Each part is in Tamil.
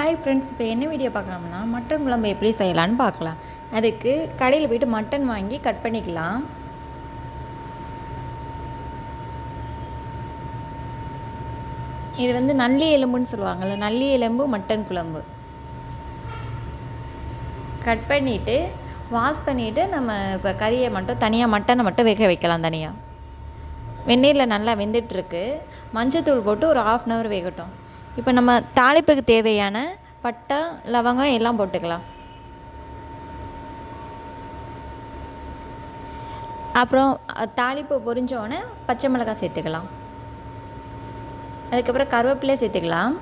ஹாய் ஃப்ரெண்ட்ஸ் இப்போ என்ன வீடியோ பார்க்கலாம்னா மட்டன் குழம்பு எப்படி செய்யலான்னு பார்க்கலாம். அதுக்கு கடையில் போய்ட்டு மட்டன் வாங்கி கட் பண்ணிக்கலாம். இது வந்து நல்லி எலும்புன்னு சொல்லுவாங்கள்ல நல்லி எலும்பு மட்டன் குழம்பு. கட் பண்ணிவிட்டு வாஷ் பண்ணிவிட்டு நம்ம இப்போ கறியை மட்டும் தனியாக மட்டனை மட்டும் வேக வைக்கலாம் தனியாக வெந்நீரில் நல்லா வெந்துட்டுருக்கு மஞ்சத்தூள் போட்டு ஒரு ஆஃப் அன் ஹவர் வேகட்டும். இப்போ நம்ம தாளிப்புக்கு தேவையான பட்டை லவங்கம் எல்லாம் போட்டுக்கலாம். அப்புறம் தாளிப்பு பொரிஞ்சோடனே பச்சை மிளகாய் சேர்த்துக்கலாம். அதுக்கப்புறம் கருவேப்பிலையை சேர்த்துக்கலாம்.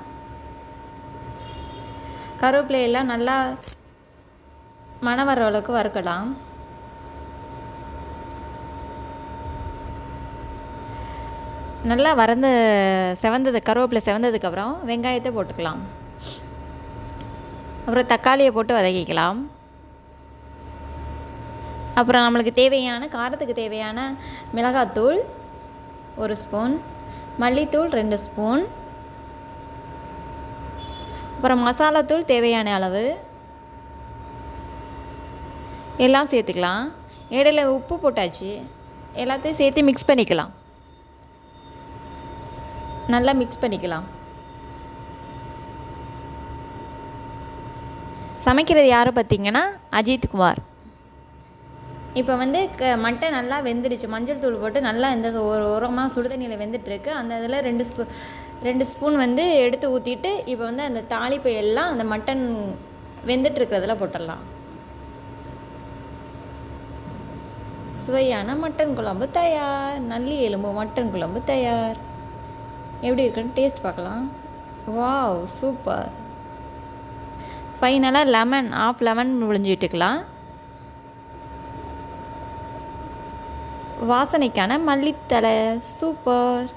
கருவேப்பிலையெல்லாம் நல்லா மணம் வர அளவுக்கு வறுக்கலாம். நல்லா வறந்து செவந்தது கருவேப்பிலை செவந்ததுக்கப்புறம் வெங்காயத்தை போட்டுக்கலாம். அப்புறம் தக்காளியை போட்டு வதக்கிக்கலாம். அப்புறம் நம்மளுக்கு தேவையான காரத்துக்கு தேவையான மிளகாத்தூள் ஒரு ஸ்பூன் மல்லித்தூள் ரெண்டு ஸ்பூன். அப்புறம் மசாலாத்தூள் தேவையான அளவு. எல்லாம் சேர்த்துக்கலாம். இடையில உப்பு போட்டாச்சு. எல்லாத்தையும் சேர்த்து மிக்ஸ் பண்ணிக்கலாம். நல்லா மிக்ஸ் பண்ணிக்கலாம். சமைக்கிறது யார் பார்த்தீங்கன்னா அஜித் குமார். இப்போ வந்து க மட்டன் நல்லா வெந்துடுச்சு. மஞ்சள் தூள் போட்டு நல்லா இந்த ஒரு உரமாக சுடுதண்ணியில் வெந்துட்டுருக்கு. அந்த இதில் ரெண்டு ஸ்பூ ரெண்டு ஸ்பூன் வந்து எடுத்து ஊற்றிட்டு இப்போ வந்து அந்த தாளிப்பை எல்லாம் அந்த மட்டன் வெந்துட்டுருக்கிறதுல போட்டுடலாம். சுவையான மட்டன் குழம்பு தயார். நல்லி எலும்பு மட்டன் குழம்பு தயார். எப்படி இருக்குன்னு டேஸ்ட் பார்க்கலாம். Wow super. ஃபைனலாக லெமன் ஆஃப் லெமன் முடிஞ்சிட்டுக்கலாம் வாசனைக்கான மல்லித்தலை சூப்பர்.